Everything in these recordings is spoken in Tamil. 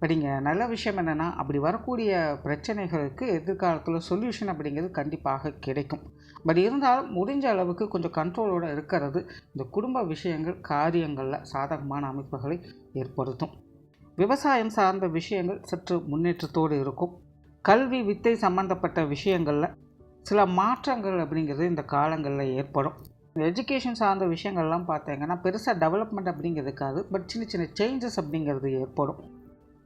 படிங்க. நல்ல விஷயம் என்னென்னா அப்படி வரக்கூடிய பிரச்சனைகளுக்கு எதிர்காலத்தில் சொல்யூஷன் அப்படிங்கிறது கண்டிப்பாக கிடைக்கும். பட் இருந்தாலும் முடிஞ்ச அளவுக்கு கொஞ்சம் கண்ட்ரோலோடு இருக்கிறது இந்த குடும்ப விஷயங்கள் காரியங்களில் சாதகமான அமைப்புகளை ஏற்படுத்தும். விவசாயம் சார்ந்த விஷயங்கள் சற்று முன்னேற்றத்தோடு இருக்கும். கல்வி வித்தை சம்பந்தப்பட்ட விஷயங்களில் சில மாற்றங்கள் அப்படிங்கிறது இந்த காலங்களில் ஏற்படும். எஜுகேஷன் சார்ந்த விஷயங்கள்லாம் பார்த்தீங்கன்னா பெருசாக டெவலப்மெண்ட் அப்படிங்கிறது இருக்காது பட் சின்ன சின்ன சேஞ்சஸ் அப்படிங்கிறது ஏற்படும்.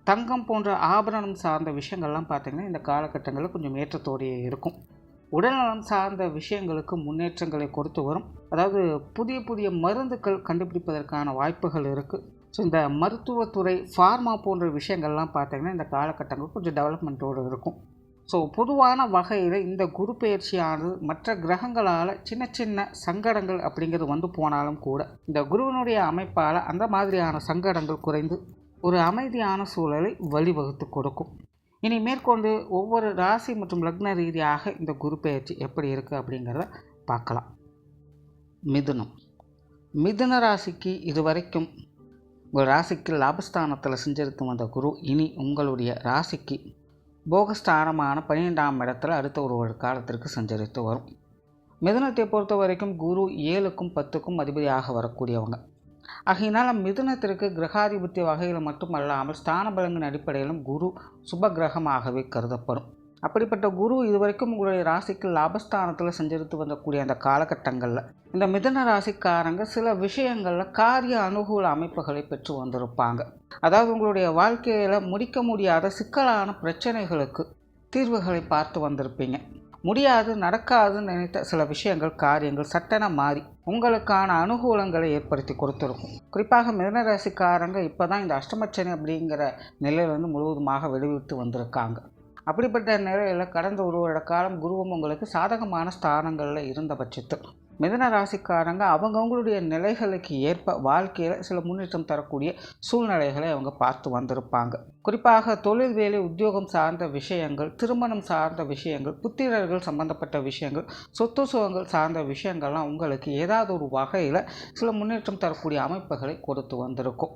தங்கம் போன்ற ஆபரணம் சார்ந்த விஷயங்கள்லாம் பார்த்திங்கன்னா இந்த காலகட்டங்களில் கொஞ்சம் ஏற்றத்தோடையே இருக்கும். உடல்நலம் சார்ந்த விஷயங்களுக்கு முன்னேற்றங்களை கொடுத்து வரும். அதாவது புதிய புதிய மருந்துகள் கண்டுபிடிப்பதற்கான வாய்ப்புகள் இருக்குது ஸோ இந்த மருத்துவத்துறை ஃபார்மா போன்ற விஷயங்கள்லாம் பார்த்திங்கன்னா இந்த காலகட்டங்கள் கொஞ்சம் டெவலப்மெண்ட்டோடு இருக்கும். ஸோ பொதுவான வகையில் இந்த குரு பயிற்சியானது மற்ற கிரகங்களால் சின்ன சின்ன சங்கடங்கள் அப்படிங்கிறது வந்து போனாலும் கூட இந்த குருவினுடைய அமைப்பால் அந்த மாதிரியான சங்கடங்கள் குறைந்து ஒரு அமைதியான சூழலை வழிவகுத்து கொடுக்கும். இனி மேற்கொண்டு ஒவ்வொரு ராசி மற்றும் லக்ன ரீதியாக இந்த குரு பயிற்சி எப்படி இருக்குது அப்படிங்கிறத பார்க்கலாம். மிதுனம். மிதுன ராசிக்கு இதுவரைக்கும் உங்கள் ராசிக்கு லாபஸ்தானத்தில் செஞ்சிருக்கும் வந்த குரு இனி உங்களுடைய ராசிக்கு போகஸ்தானமான பன்னிரெண்டாம் இடத்துல அடுத்த ஒரு ஒரு காலத்திற்கு சஞ்சரித்து வரும். மிதுனத்தை பொறுத்த வரைக்கும் குரு ஏழுக்கும் பத்துக்கும் அதிபதியாக வரக்கூடியவங்க. ஆகையினால் மிதுனத்திற்கு கிரகாதிபத்திய வகையில் மட்டுமல்லாமல் ஸ்தான பலங்கின் அடிப்படையிலும் குரு சுப கிரகமாகவே கருதப்படும். அப்படிப்பட்ட குரு இதுவரைக்கும் உங்களுடைய ராசிக்கு லாபஸ்தானத்தில் செஞ்செடுத்து வந்தக்கூடிய அந்த காலகட்டங்களில் இந்த மிதுன ராசிக்காரங்க சில விஷயங்களில் காரிய அனுகூல அமைப்புகளை பெற்று வந்திருப்பாங்க. அதாவது உங்களுடைய வாழ்க்கையில் முடிக்க முடியாத சிக்கலான பிரச்சனைகளுக்கு தீர்வுகளை பார்த்து வந்திருப்பீங்க. முடியாது நடக்காதுன்னு நினைத்த சில விஷயங்கள் காரியங்கள் சட்டென மாறி உங்களுக்கான அனுகூலங்களை ஏற்படுத்தி கொடுத்துருக்கும். குறிப்பாக மிதனராசிக்காரங்க இப்போ தான் இந்த அஷ்டமச்சனி அப்படிங்கிற நிலையிலேருந்து முழுவதுமாக வெளிவிட்டு வந்திருக்காங்க. அப்படிப்பட்ட நிலையில் கடந்த ஒரு வருட காலம் குருவம் உங்களுக்கு சாதகமான ஸ்தானங்களில் இருந்த பட்சத்தில் மிதன ராசிக்காரங்க அவங்கவுங்களுடைய நிலைகளுக்கு ஏற்ப வாழ்க்கையில் சில முன்னேற்றம் தரக்கூடிய சூழ்நிலைகளை அவங்க பார்த்து வந்திருப்பாங்க. குறிப்பாக தொழில் வேலை உத்தியோகம் சார்ந்த விஷயங்கள் திருமணம் சார்ந்த விஷயங்கள் புத்திரர்கள் சம்பந்தப்பட்ட விஷயங்கள் சொத்து சுகங்கள் சார்ந்த விஷயங்கள்லாம் உங்களுக்கு ஏதாவது ஒரு வகையில் சில முன்னேற்றம் தரக்கூடிய அமைப்புகளை கொடுத்து வந்திருக்கும்.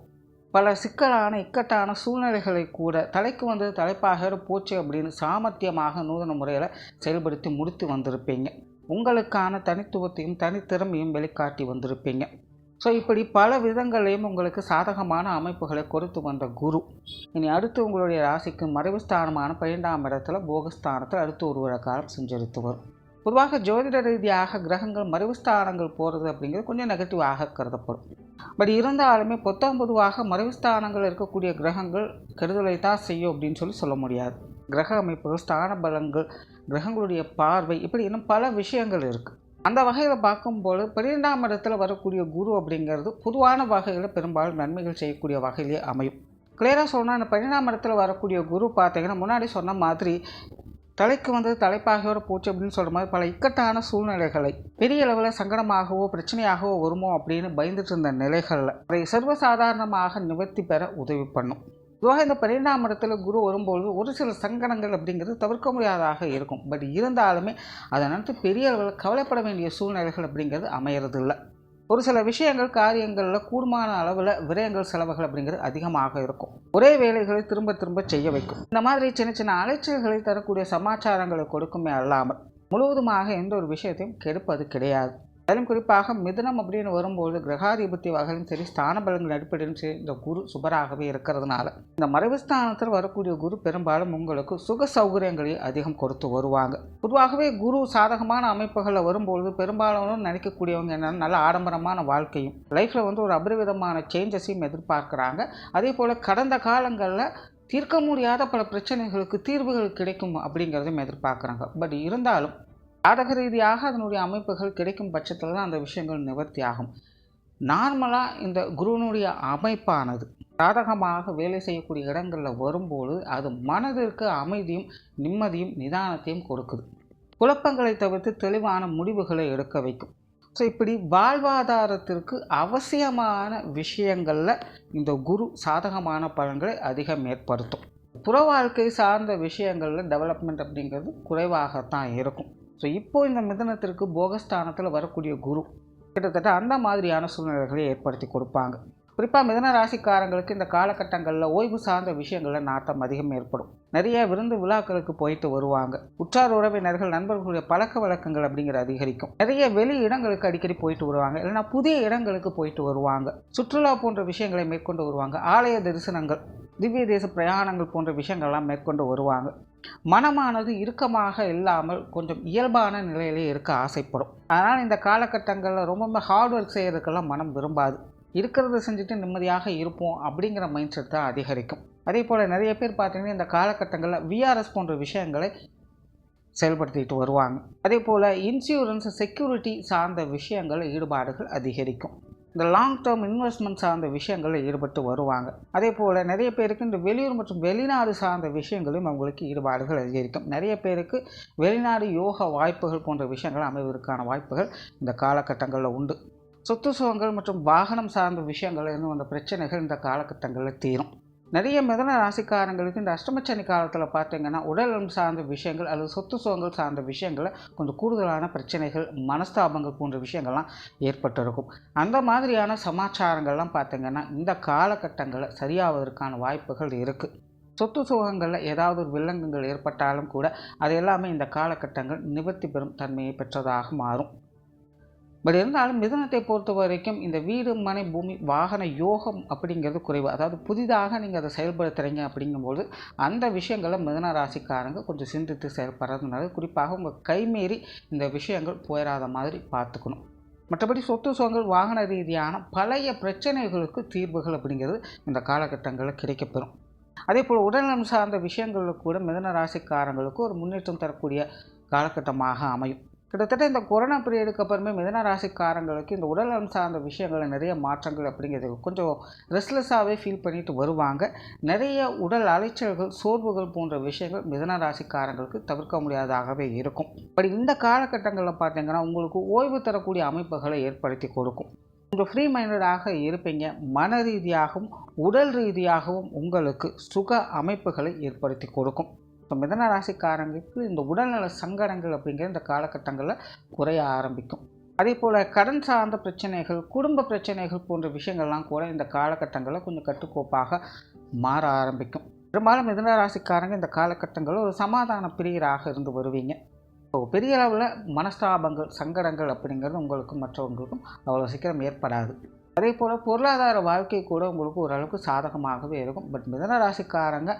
பல சிக்கலான இக்கட்டான சூழ்நிலைகளை கூட தலைக்கு வந்தது தலைப்பாக போச்சு அப்படின்னு சாமர்த்தியமாக நூதன முறையில் செயல்படுத்தி முடித்து வந்திருப்பீங்க. உங்களுக்கான தனித்துவத்தையும் தனித்திறமையும் வெளிக்காட்டி வந்திருப்பீங்க. ஸோ இப்படி பல விதங்களையும் உங்களுக்கு சாதகமான அமைப்புகளை கொடுத்து வந்த குரு. இனி அடுத்து உங்களுடைய ராசிக்கு மறைவு ஸ்தானமான பன்னெண்டாம் இடத்துல போகஸ்தானத்தில் அடுத்து ஒரு காலம் செஞ்சரித்து வரும். பொதுவாக ஜோதிட ரீதியாக கிரகங்கள் மறைவு ஸ்தானங்கள் போகிறது அப்படிங்கிறது கொஞ்சம் நெகட்டிவாக கருதப்படும். பட் இருந்தாலுமே பொத்தாம் பொதுவாக மறைவு ஸ்தானங்கள் இருக்கக்கூடிய கிரகங்கள் கெடுதலை தான் செய்யும் அப்படின்னு சொல்லி சொல்ல முடியாது. கிரக அமைப்புகள் ஸ்தான பலங்கள் கிரகங்களுடைய பார்வை இப்படி இன்னும் பல விஷயங்கள் இருக்குது அந்த வகையில் பார்க்கும்போது பன்னிரெண்டாம் இடத்தில் வரக்கூடிய குரு அப்படிங்கிறது பொதுவான வகையில் பெரும்பாலும் நன்மைகள் செய்யக்கூடிய வகையிலே அமையும். கிளியராக சொன்னால் இந்த பன்னிரெண்டாம் இடத்தில் வரக்கூடிய குரு பார்த்தீங்கன்னா முன்னாடி சொன்ன மாதிரி தலைக்கு வந்து தலைப்பாகையோட போச்சு அப்படின்னு சொல்கிற மாதிரி பல இக்கட்டான சூழ்நிலைகளை பெரிய அளவில் சங்கடமாகவோ பிரச்சனையாகவோ வருமோ அப்படின்னு பயந்துட்டு இருந்த நிலைகளில் அதை சர்வசாதாரணமாக நிவர்த்தி பெற உதவி பண்ணும். பொதுவாக இந்த பன்னிரெண்டாம் இடத்துல குரு வரும்பொழுது ஒரு சில சங்கடங்கள் அப்படிங்கிறது தவிர்க்க முடியாததாக இருக்கும். பட் இருந்தாலுமே அதை நினைத்து பெரிய அளவில் கவலைப்பட வேண்டிய சூழ்நிலைகள் அப்படிங்கிறது அமையறது இல்லை ஒரு சில விஷயங்கள் காரியங்களில் கூடுமான அளவில் விரயங்கள் செலவுகள் அப்படிங்கிறது அதிகமாக இருக்கும். ஒரே வேலைகளை திரும்ப திரும்ப செய்ய வைக்கும். இந்த மாதிரி சின்ன சின்ன அலைச்சல்களை தரக்கூடிய சமாச்சாரங்களை கொடுக்குமே அல்லாமல் முழுவதுமாக எந்த ஒரு விஷயத்தையும் கெடுப்பது கிடையாது. அதிலும் குறிப்பாக மிதுனம் அப்படின்னு வரும்போது கிரகாதிபத்தி வகையிலும் சரி ஸ்தான பலங்கள் அடிப்படையிலும் சரி இந்த குரு சுபராகவே இருக்கிறதுனால இந்த மறைவு ஸ்தானத்தில் வரக்கூடிய குரு பெரும்பாலும் உங்களுக்கு சுக சௌகரியங்களை அதிகம் கொடுத்து வருவாங்க. பொதுவாகவே குரு சாதகமான அமைப்புகளில் வரும்பொழுது பெரும்பாலும் நினைக்கக்கூடியவங்க என்னென்னா நல்ல ஆடம்பரமான வாழ்க்கையும் லைஃப்பில் வந்து ஒரு அபரிவிதமான சேஞ்சஸையும் எதிர்பார்க்குறாங்க. அதே போல் கடந்த காலங்களில் தீர்க்க முடியாத பல பிரச்சனைகளுக்கு தீர்வுகள் கிடைக்கும் அப்படிங்கிறதையும் எதிர்பார்க்குறாங்க. பட் இருந்தாலும் ஜாதக ரீதியாக அதனுடைய அமைப்புகள் கிடைக்கும் பட்சத்தில் தான் அந்த விஷயங்கள் நிவர்த்தி ஆகும். நார்மலாக இந்த குருவனுடைய அமைப்பானது சாதகமாக வேலை செய்யக்கூடிய இடங்களில் வரும்போது அது மனதிற்கு அமைதியும் நிம்மதியும் நிதானத்தையும் கொடுக்குது. குழப்பங்களை தவிர்த்து தெளிவான முடிவுகளை எடுக்க வைக்கும். ஸோ இப்படி வாழ்வாதாரத்திற்கு அவசியமான விஷயங்களில் இந்த குரு சாதகமான பலன்களை அதிகம் ஏற்படுத்தும். புற வாழ்க்கை சார்ந்த விஷயங்களில் டெவலப்மெண்ட் அப்படிங்கிறது குறைவாகத்தான் இருக்கும். ஸோ இப்போ இந்த மிதனத்திற்கு போகஸ்தானத்தில் வரக்கூடிய குரு கிட்டத்தட்ட அந்த மாதிரியான சூழ்நிலைகளை ஏற்படுத்தி கொடுப்பாங்க. குறிப்பாக மிதன ராசிக்காரங்களுக்கு இந்த காலகட்டங்களில் ஓய்வு சார்ந்த விஷயங்களில் நாட்டம் அதிகம் ஏற்படும். நிறைய விருந்து விழாக்களுக்கு போயிட்டு வருவாங்க. உற்றார் உறவினர்கள் நண்பர்களுடைய பழக்க வழக்கங்கள் அப்படிங்கிற அதிகரிக்கும். நிறைய வெளி இடங்களுக்கு அடிக்கடி போயிட்டு வருவாங்க. இல்லைன்னா புதிய இடங்களுக்கு போயிட்டு வருவாங்க. சுற்றுலா போன்ற விஷயங்களை மேற்கொண்டு வருவாங்க. ஆலய தரிசனங்கள் திவ்ய தேச பிரயாணங்கள் போன்ற விஷயங்கள்லாம் மேற்கொண்டு வருவாங்க. மனமானது இறுக்கமாக இல்லாமல் கொஞ்சம் இயல்பான நிலையிலே இருக்க ஆசைப்படும். அதனால் இந்த காலகட்டங்களில் ரொம்ப ஹார்ட் ஒர்க் செய்கிறதுக்கெல்லாம் மனம் விரும்பாது. இருக்கிறத செஞ்சுட்டு நிம்மதியாக இருப்போம் அப்படிங்கிற மைண்ட் செட் தான் அதிகரிக்கும். அதே போல் நிறைய பேர் பார்த்தீங்கன்னா இந்த காலகட்டங்களில் விஆர்எஸ் போன்ற விஷயங்களை செயல்படுத்திட்டு வருவாங்க. அதே போல் இன்சூரன்ஸ் செக்யூரிட்டி சார்ந்த விஷயங்கள் ஈடுபாடுகள் அதிகரிக்கும். இந்த லாங் டேர்ம் இன்வெஸ்ட்மெண்ட் சார்ந்த விஷயங்களில் ஈடுபட்டு வருவாங்க. அதே போல் நிறைய பேருக்கு இந்த வெளியூர் மற்றும் வெளிநாடு சார்ந்த விஷயங்களும் அவங்களுக்கு ஈடுபாடுகள் அதிகரிக்கும். நிறைய பேருக்கு வெளிநாடு யோகா வாய்ப்புகள் போன்ற விஷயங்கள் அமைவதற்கான வாய்ப்புகள் இந்த காலகட்டங்களில் உண்டு. சொத்து சுகங்கள் மற்றும் வாகனம் சார்ந்த விஷயங்கள் இன்னும் அந்த பிரச்சனைகள் இந்த காலகட்டங்களில் தீரும். நிறைய மிதன ராசிக்காரங்களுக்கு இந்த அஷ்டமச்சனி காலத்தில் பார்த்தீங்கன்னா உடல்நலம் சார்ந்த விஷயங்கள் அல்லது சொத்து சுகங்கள் சார்ந்த விஷயங்களில் கொஞ்சம் கூடுதலான பிரச்சனைகள் மனஸ்தாபங்கள் போன்ற விஷயங்கள்லாம் ஏற்பட்டிருக்கும். அந்த மாதிரியான சமாச்சாரங்கள்லாம் பார்த்தீங்கன்னா இந்த காலகட்டங்களில் சரியாவதற்கான வாய்ப்புகள் இருக்குது சொத்து சுகங்களில் ஏதாவது ஒரு வில்லங்கங்கள் ஏற்பட்டாலும் கூட அது எல்லாமே இந்த காலகட்டங்கள் நிவர்த்தி பெறும் தன்மையை பெற்றதாக மாறும். பட் இருந்தாலும் மிதனத்தை பொறுத்த வரைக்கும் இந்த வீடு மனை பூமி வாகன யோகம் அப்படிங்கிறது குறைவு. அதாவது புதிதாக நீங்கள் அதை செயல்படுத்துகிறீங்க அப்படிங்கும்போது அந்த விஷயங்களை மிதன ராசிக்காரங்க கொஞ்சம் சிந்தித்து செயல்படுறதுனால குறிப்பாக உங்கள் கைமீறி இந்த விஷயங்கள் போயிடாத மாதிரி பார்த்துக்கணும். மற்றபடி சொத்து சுகங்கள் வாகன ரீதியான பழைய பிரச்சனைகளுக்கு தீர்வுகள் அப்படிங்கிறது இந்த காலகட்டங்களில் கிடைக்கப்பெறும். அதே போல் உடல்நலம் சார்ந்த விஷயங்களில் கூட மிதன ராசிக்காரங்களுக்கு ஒரு முன்னேற்றம் தரக்கூடிய காலகட்டமாக அமையும். கிட்டத்தட்ட இந்த கொரோனா பீரியடுக்கு அப்புறமே மிதன ராசிக்காரங்களுக்கு இந்த உடல்நலம் சார்ந்த விஷயங்கள் நிறைய மாற்றங்கள் அப்படிங்கிறது கொஞ்சம் ரெஸ்ட்லெஸ்ஸாகவே ஃபீல் பண்ணிட்டு வருவாங்க. நிறைய உடல் அலைச்சல்கள் சோர்வுகள் போன்ற விஷயங்கள் மிதன ராசிக்காரங்களுக்கு தவிர்க்க முடியாததாகவே இருக்கும். பட் இந்த காலகட்டங்களில் பார்த்தீங்கன்னா உங்களுக்கு ஓய்வு தரக்கூடிய அமைப்புகளை ஏற்படுத்தி கொடுக்கும். கொஞ்சம் ஃப்ரீ மைண்டடாக இருப்பீங்க. மன ரீதியாகவும் உடல் ரீதியாகவும் உங்களுக்கு சுக அமைப்புகளை ஏற்படுத்தி கொடுக்கும். இப்போ மிதன ராசிக்காரங்களுக்கு இந்த உடல்நல சங்கடங்கள் அப்படிங்கிற இந்த காலகட்டங்களில் குறைய ஆரம்பிக்கும். அதே போல் கடன் சார்ந்த பிரச்சனைகள் குடும்ப பிரச்சனைகள் போன்ற விஷயங்கள்லாம் கூட இந்த காலகட்டங்களில் கொஞ்சம் கட்டுக்கோப்பாக மாற ஆரம்பிக்கும். பெரும்பாலும் மிதன ராசிக்காரங்க இந்த காலகட்டங்களில் ஒரு சமாதான பிரியராக இருந்து வருவீங்க. இப்போ பெரிய அளவில் மனஸ்தாபங்கள் சங்கடங்கள் அப்படிங்கிறது உங்களுக்கும் மற்றவங்களுக்கும் அவ்வளோ சீக்கிரம் ஏற்படாது. அதே போல் பொருளாதார வாழ்க்கை கூட உங்களுக்கு ஓரளவுக்கு சாதகமாகவே இருக்கும். பட் மிதன ராசிக்காரங்க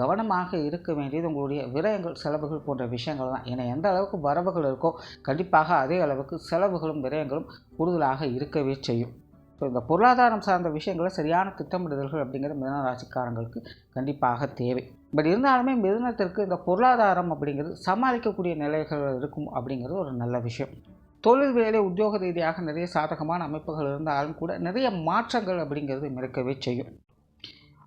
கவனமாக இருக்க வேண்டியது உங்களுடைய விரயங்கள் செலவுகள் போன்ற விஷயங்கள் தான். ஏன்னா எந்த அளவுக்கு வரவுகள் இருக்கோ கண்டிப்பாக அதே அளவுக்கு செலவுகளும் விரயங்களும் கூடுதலாக இருக்கவே செய்யும். ஸோ இந்த பொருளாதாரம் சார்ந்த விஷயங்களை சரியான திட்டமிடுதல்கள் அப்படிங்கிறது மிதன ராசிக்காரங்களுக்கு கண்டிப்பாக தேவை. பட் இருந்தாலுமே மிதனத்திற்கு இந்த பொருளாதாரம் அப்படிங்கிறது சமாளிக்கக்கூடிய நிலைகள் இருக்கும் அப்படிங்கிறது ஒரு நல்ல விஷயம். தொழில் வேலை உத்தியோக ரீதியாக நிறைய சாதகமான அமைப்புகள் இருந்தாலும் கூட நிறைய மாற்றங்கள் அப்படிங்கிறது இருக்கவே செய்யும்.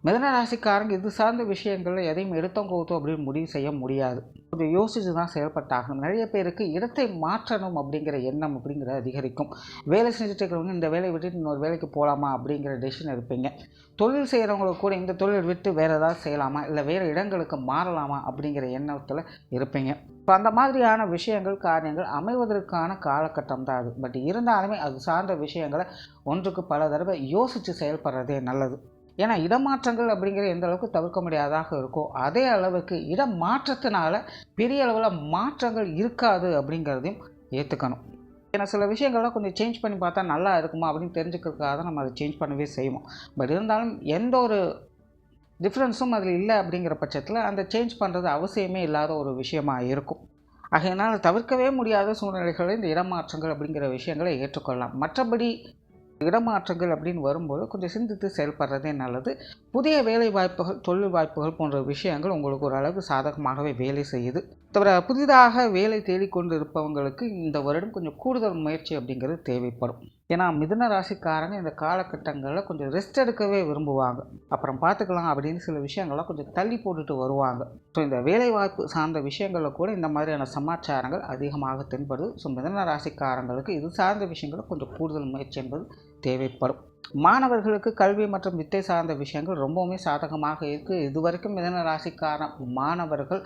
மிதன ராசிக்காரங்க இது சார்ந்த விஷயங்களில் எதையும் எடுத்தோம் கவுத்தோம் அப்படின்னு முடிவு செய்ய முடியாது. கொஞ்சம் யோசித்து தான் செயல்பட்டாகணும் நிறைய பேருக்கு இடத்தை மாற்றணும் அப்படிங்கிற எண்ணம் அப்படிங்கிற அதிகரிக்கும். வேலை செஞ்சுட்டு இருக்கிறவங்க இந்த வேலையை விட்டுட்டு இன்னொரு வேலைக்கு போகலாமா அப்படிங்கிற டெசிஷன் இருப்பீங்க தொழில் செய்கிறவங்களுக்கு கூட இந்த தொழில் விட்டு வேறு ஏதாவது செய்யலாமா? இல்லை வேறு இடங்களுக்கு மாறலாமா அப்படிங்கிற எண்ணத்தில் இருப்பீங்க. இப்போ அந்த மாதிரியான விஷயங்கள் காரியங்கள் அமைவதற்கான காலகட்டம் தான் அது. பட் இருந்தாலுமே அது சார்ந்த விஷயங்களை ஒன்றுக்கு பல தடவை யோசித்து செயல்படுறதே நல்லது. ஏன்னா இடமாற்றங்கள் அப்படிங்கிற எந்த அளவுக்கு தவிர்க்க முடியாதாக இருக்கோ அதே அளவுக்கு இடம் மாற்றத்தினால பெரிய அளவில் மாற்றங்கள் இருக்காது அப்படிங்கிறதையும் ஏற்றுக்கணும் ஏன்னா சில விஷயங்கள்லாம் கொஞ்சம் சேஞ்ச் பண்ணி பார்த்தா நல்லா இருக்குமா அப்படின்னு தெரிஞ்சுக்கிறதுக்காக தான் நம்ம அதை சேஞ்ச் பண்ணவே செய்வோம். பட் இருந்தாலும் எந்த ஒரு டிஃப்ரென்ஸும் அதில் இல்லை அப்படிங்கிற பட்சத்தில் அந்த சேஞ்ச் பண்ணுறது அவசியமே இல்லாத ஒரு விஷயமாக இருக்கும். ஆகையினால் தவிர்க்கவே முடியாத சூழ்நிலைகளை இந்த இடமாற்றங்கள் அப்படிங்கிற விஷயங்களை ஏற்றுக்கொள்ளலாம். மற்றபடி இடமாற்றங்கள் அப்படின்னு வரும்போது கொஞ்சம் சிந்தித்து செயல்படுறதே நல்லது. புதிய வேலை வாய்ப்புகள் தொழில் வாய்ப்புகள் போன்ற விஷயங்கள் உங்களுக்கு ஓரளவுக்கு சாதகமாகவே வேலை செய்யுது. தவிர புதிதாக வேலை தேடிக்கொண்டு இருப்பவங்களுக்கு இந்த வருடம் கொஞ்சம் கூடுதல் முயற்சி அப்படிங்கிறது தேவைப்படும். ஏன்னா மிதுன ராசிக்காரங்க இந்த காலகட்டங்களில் கொஞ்சம் ரெஸ்ட் எடுக்கவே விரும்புவாங்க. அப்புறம் பார்த்துக்கலாம் அப்படின்னு சில விஷயங்கள்லாம் கொஞ்சம் தள்ளி போட்டுட்டு வருவாங்க. ஸோ இந்த வேலைவாய்ப்பு சார்ந்த விஷயங்களில் கூட இந்த மாதிரியான சமாச்சாரங்கள் அதிகமாக தென்படுது. ஸோ மிதன ராசிக்காரங்களுக்கு இது சார்ந்த விஷயங்களும் கொஞ்சம் கூடுதல் முயற்சி என்பது தேவைப்படும். மாணவர்களுக்கு கல்வி மற்றும் வித்தை சார்ந்த விஷயங்கள் ரொம்பவுமே சாதகமாக இருக்குது இதுவரைக்கும் மிதன ராசிக்கார மாணவர்கள்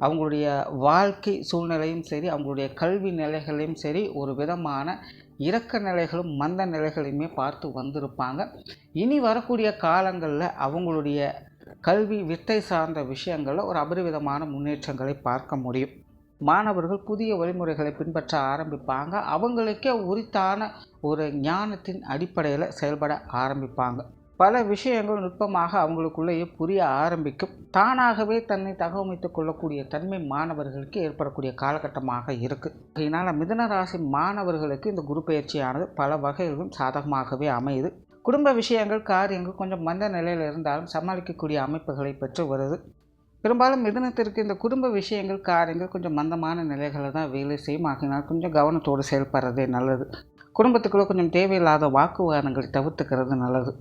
அவங்களுடைய வாழ்க்கை சூழ்நிலையும் சரி அவங்களுடைய கல்வி நிலைகளையும் சரி ஒரு விதமான இறக்க நிலைகளும் மந்த நிலைகளையுமே பார்த்து வந்திருப்பாங்க. இனி வரக்கூடிய காலங்களில் அவங்களுடைய கல்வி வித்தை சார்ந்த விஷயங்களில் ஒரு அபரிவிதமான முன்னேற்றங்களை பார்க்க முடியும். மாணவர்கள் புதிய வழிமுறைகளை பின்பற்ற ஆரம்பிப்பாங்க. அவங்களுக்கே உரித்தான ஒரு ஞானத்தின் அடிப்படையில் செயல்பட ஆரம்பிப்பாங்க. பல விஷயங்கள் நுட்பமாக அவங்களுக்குள்ளேயே புரிய ஆரம்பிக்கும். தானாகவே தன்னை தகவமைத்துக் கொள்ளக்கூடிய தன்மை மாணவர்களுக்கு ஏற்படக்கூடிய காலகட்டமாக இருக்குது அதனால் மிதனராசி மாணவர்களுக்கு இந்த குரு பயிற்சியானது பல வகைகளிலும் சாதகமாகவே அமையுது. குடும்ப விஷயங்கள் காரியங்கள் கொஞ்சம் மந்த நிலையில் இருந்தாலும் சமாளிக்கக்கூடிய அமைப்புகளை பெற்று வருது. பெரும்பாலும் மிதனத்திற்கு இந்த குடும்ப விஷயங்கள் காரியங்கள் கொஞ்சம் மந்தமான நிலைகளை தான் வேலை செய்யும். ஆகினால் கொஞ்சம் கவனத்தோடு செயல்படுறதே நல்லது. குடும்பத்துக்குள்ளே கொஞ்சம் தேவையில்லாத வாக்குவாதங்களை தவிர்த்துக்கிறது நல்லது.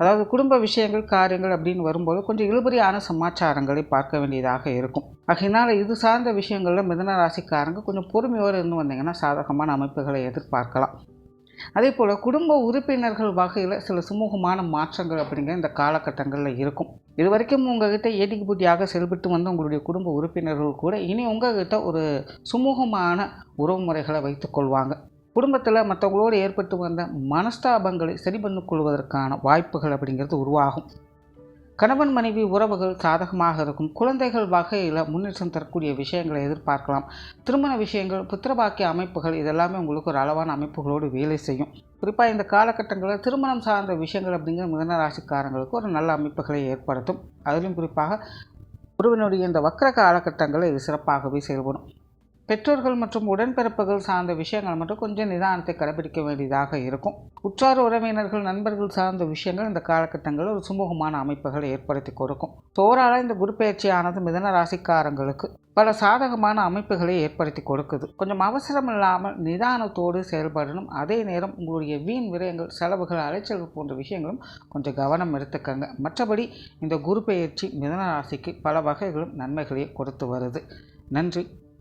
அதாவது குடும்ப விஷயங்கள் காரியங்கள் அப்படின்னு வரும்போது கொஞ்சம் இழுபறியான சமாச்சாரங்களை பார்க்க வேண்டியதாக இருக்கும். ஆகையினால் இது சார்ந்த விஷயங்களில் மிதன ராசிக்காரங்க கொஞ்சம் பொறுமையோடு இருந்து வந்தீங்கன்னா சாதகமான அமைப்புகளை எதிர்பார்க்கலாம். அதே போல் குடும்ப உறுப்பினர்கள் வகையில் சில சுமூகமான மாற்றங்கள் அப்படிங்கிற இந்த காலகட்டங்களில் இருக்கும். இது வரைக்கும் உங்ககிட்ட ஏட்டிக்கு பூட்டியாக செயல்பட்டு வந்த உங்களுடைய குடும்ப உறுப்பினர்கள் கூட இனி உங்ககிட்ட ஒரு சுமூகமான உறவுமுறைகளை வைத்துக்கொள்வாங்க குடும்பத்தில் மற்றவங்களோடு ஏற்பட்டு வந்த மனஸ்தாபங்களை சரி பண்ணிக்கொள்வதற்கான வாய்ப்புகள் அப்படிங்கிறது உருவாகும். கணவன் மனைவி உறவுகள் சாதகமாக இருக்கும். குழந்தைகள் வகையில் முன்னேற்றம் தரக்கூடிய விஷயங்களை எதிர்பார்க்கலாம். திருமண விஷயங்கள் புத்திரபாக்கிய அமைப்புகள் இதெல்லாமே உங்களுக்கு ஒரு அளவான அமைப்புகளோடு வேலை செய்யும். குறிப்பாக இந்த காலகட்டங்களில் திருமணம் சார்ந்த விஷயங்கள் அப்படிங்கிற மிதன ராசிக்காரங்களுக்கு ஒரு நல்ல அமைப்புகளை ஏற்படுத்தும். அதிலும் குறிப்பாக ஒருவனுடைய இந்த வக்கர காலகட்டங்களில் இது சிறப்பாகவே செயல்படும். பெற்றோர்கள் மற்றும் உடன்பிறப்புகள் சார்ந்த விஷயங்கள் மட்டும் கொஞ்சம் நிதானத்தை கடைபிடிக்க வேண்டியதாக இருக்கும். உற்றார் உறவினர்கள் நண்பர்கள் சார்ந்த விஷயங்கள் இந்த காலகட்டங்களில் ஒரு சுமூகமான அமைப்புகளை ஏற்படுத்தி கொடுக்கும். தோறால இந்த குரு பயிற்சியானது மிதன ராசிக்காரங்களுக்கு பல சாதகமான அமைப்புகளை ஏற்படுத்தி கொடுக்குது. கொஞ்சம் அவசரம் இல்லாமல் நிதானத்தோடு செயல்படணும். அதே நேரம் உங்களுடைய வீண் விரயங்கள் செலவுகள் அலைச்சல்கள் போன்ற விஷயங்களும் கொஞ்சம் கவனம் எடுத்துக்கங்க. மற்றபடி இந்த குரு பெயர்ச்சி மிதன ராசிக்கு பல வகைகளும் நன்மைகளை கொடுத்து வருது. நன்றி.